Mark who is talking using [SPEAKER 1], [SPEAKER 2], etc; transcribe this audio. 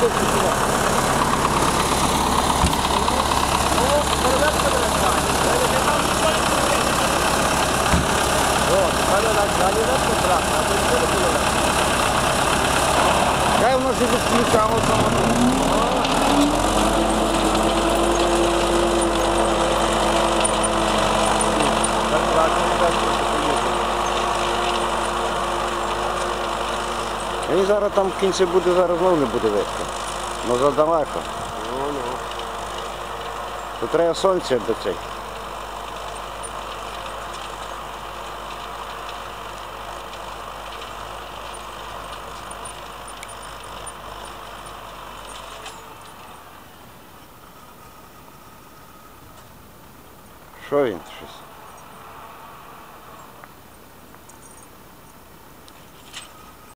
[SPEAKER 1] боком пройти сюди. Хай воно собі відключало само. Він зараз там в кінці буде, зараз знову не буде видно. Ну задалеко. То треба сонце до цей. Що він щось?